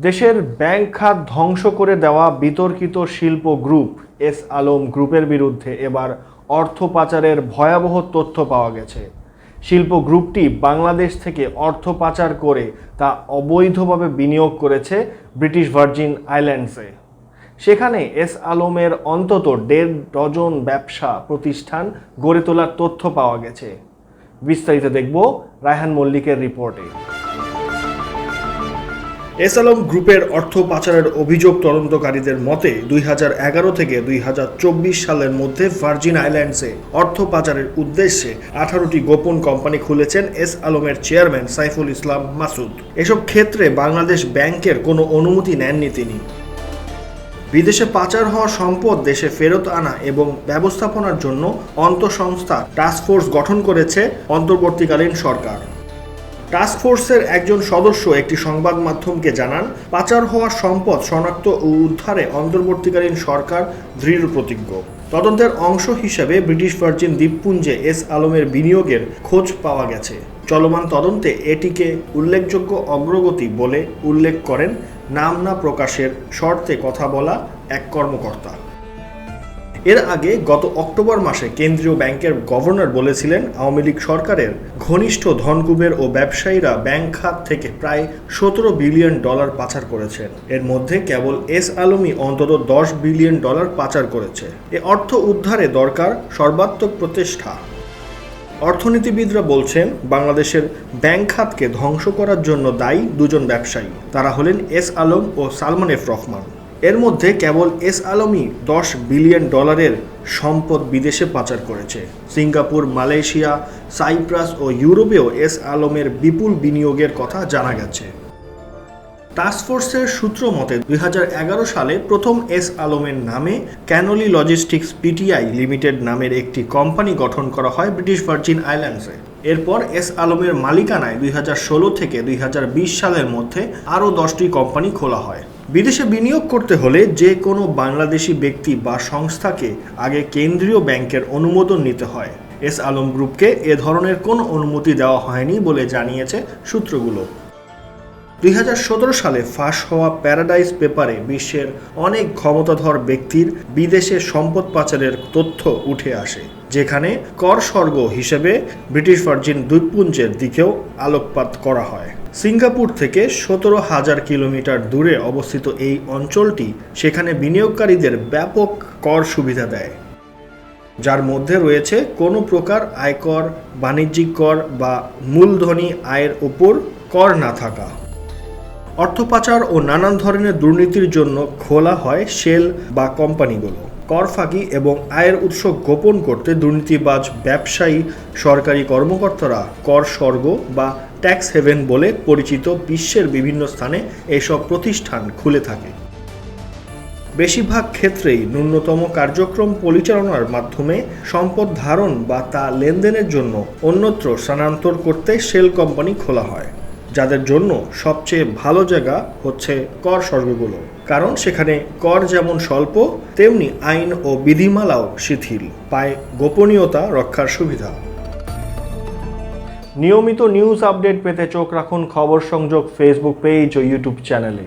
দেশের ব্যাংক খাত ধ্বংস করে দেওয়া বিতর্কিত শিল্প গ্রুপ, এস আলম গ্রুপের বিরুদ্ধে এবার অর্থ পাচারের ভয়াবহ তথ্য পাওয়া গেছে। শিল্প গ্রুপটি বাংলাদেশ থেকে অর্থ পাচার করে তা অবৈধভাবে বিনিয়োগ করেছে ব্রিটিশ ভার্জিন আইল্যান্ডসে। সেখানে এস আলমের অন্তত দেড় ডজন ব্যবসা প্রতিষ্ঠান গড়ে তোলার তথ্য পাওয়া গেছে। বিস্তারিত দেখব রায়হান মল্লিকের রিপোর্টে। এস আলম গ্রুপের অর্থ পাচারের অভিযোগ তদন্তকারীদের মতে দুই হাজার এগারো থেকে দুই হাজার চব্বিশ সালের মধ্যে ভার্জিন আইল্যান্ডসে অর্থ পাচারের উদ্দেশ্যে আঠারোটি গোপন কোম্পানি খুলেছেন এস আলমের চেয়ারম্যান সাইফুল ইসলাম মাসুদ। এসব ক্ষেত্রে বাংলাদেশ ব্যাংকের কোনো অনুমতি নেননি তিনি। বিদেশে পাচার হওয়া সম্পদ দেশে ফেরত আনা এবং ব্যবস্থাপনার জন্য অন্তঃসংস্থা টাস্কফোর্স গঠন করেছে অন্তর্বর্তীকালীন সরকার। টাস্কফোর্সের একজন সদস্য একটি সংবাদ মাধ্যমকে জানান, পাচার হওয়া সম্পদ শনাক্ত ও উদ্ধারে অন্তর্বর্তীকালীন সরকার দৃঢ় প্রতিজ্ঞ। তদন্তের অংশ হিসেবে ব্রিটিশ ভার্জিন দ্বীপপুঞ্জে এস আলমের বিনিয়োগের খোঁজ পাওয়া গেছে। চলমান তদন্তে এটিকে উল্লেখযোগ্য অগ্রগতি বলে উল্লেখ করেন, নাম না প্রকাশের শর্তে কথা বলা এক কর্মকর্তা। এর আগে গত অক্টোবর মাসে কেন্দ্রীয় ব্যাংকের গভর্নর বলেছিলেন, আওয়ামী লীগ সরকারের ঘনিষ্ঠ ধনকুবের ও ব্যবসায়ীরা ব্যাংক খাত থেকে প্রায় সতেরো বিলিয়ন ডলার পাচার করেছেন এর মধ্যে কেবল এস আলমী অন্তত দশ বিলিয়ন ডলার পাচার করেছে। এ অর্থ উদ্ধারে দরকার সর্বাত্মক প্রচেষ্টা। অর্থনীতিবিদরা বলছেন, বাংলাদেশের ব্যাংক খাতকে ধ্বংস করার জন্য দায়ী দুজন ব্যবসায়ী। তারা হলেন এস আলম ও সালমান এফ রহমান। এর মধ্যে কেবল এস আলমই দশ বিলিয়ন ডলারের সম্পদ বিদেশে পাচার করেছে। সিঙ্গাপুর, মালয়েশিয়া, সাইপ্রাস ও ইউরোপেও এস আলমের বিপুল বিনিয়োগের কথা জানা গেছে। টাস্কফোর্সের সূত্র মতে, দুই হাজার এগারো সালে প্রথম এস আলমের নামে ক্যানোলি লজিস্টিক্স পিটিআই লিমিটেড নামের একটি কোম্পানি গঠন করা হয় ব্রিটিশ ভার্জিন আইল্যান্ডসে। এরপর এস আলমের মালিকানায় দুই হাজার ষোলো থেকে দুই হাজার বিশ সালের মধ্যে আরও দশটি কোম্পানি খোলা হয়। বিদেশে বিনিয়োগ করতে হলে যে কোনো বাংলাদেশি ব্যক্তি বা সংস্থাকে আগে কেন্দ্রীয় ব্যাংকের অনুমোদন নিতে হয়। এস আলম গ্রুপকে এ ধরনের কোনো অনুমতি দেওয়া হয়নি বলে জানিয়েছে সূত্রগুলো। দুই হাজার সতেরো সালে ফাঁস হওয়া প্যারাডাইস পেপারে বিশ্বের অনেক ক্ষমতাধর ব্যক্তির বিদেশে সম্পদ পাচারের তথ্য উঠে আসে, যেখানে কর স্বর্গ হিসেবে ব্রিটিশ ভার্জিন দ্বীপপুঞ্জের দিকেও আলোকপাত করা হয়। সিঙ্গাপুর থেকে সতেরো হাজার কিলোমিটার দূরে অবস্থিত এই অঞ্চলটি সেখানে বিনিয়োগকারীদের ব্যাপক কর সুবিধা দেয়। যার মধ্যে রয়েছে কোনো প্রকার আয়কর, বাণিজ্যিক কর বা মূলধনী আয়ের ওপর কর না থাকা। অর্থ পাচার ও নানান ধরনের দুর্নীতির জন্য খোলা হয় শেল বা কোম্পানিগুলো। কর ফাঁকি এবং আয়ের উৎস গোপন করতে দুর্নীতিবাজ ব্যবসায়ী, সরকারি কর্মকর্তারা কর স্বর্গ বা ট্যাক্স হেভেন বলে পরিচিত বিশ্বের বিভিন্ন স্থানে এসব প্রতিষ্ঠান খুলে থাকে। বেশিরভাগ ক্ষেত্রেই ন্যূনতম কার্যক্রম পরিচালনার মাধ্যমে সম্পদ ধারণ বা তা লেনদেনের জন্য অন্যত্র স্থানান্তর করতে শেল কোম্পানি খোলা হয়। যাদের জন্য সবচেয়ে ভালো জায়গা হচ্ছে কর স্বর্গগুলো কারণ সেখানে কর যেমন স্বল্প, তেমনি আইন ও বিধিমালাও শিথিল, পায় গোপনীয়তা রক্ষার সুবিধা। নিয়মিত নিউজ আপডেট পেতে চোখ রাখুন খবর সংযোগ ফেসবুক পেজ ও ইউটিউব চ্যানেলে।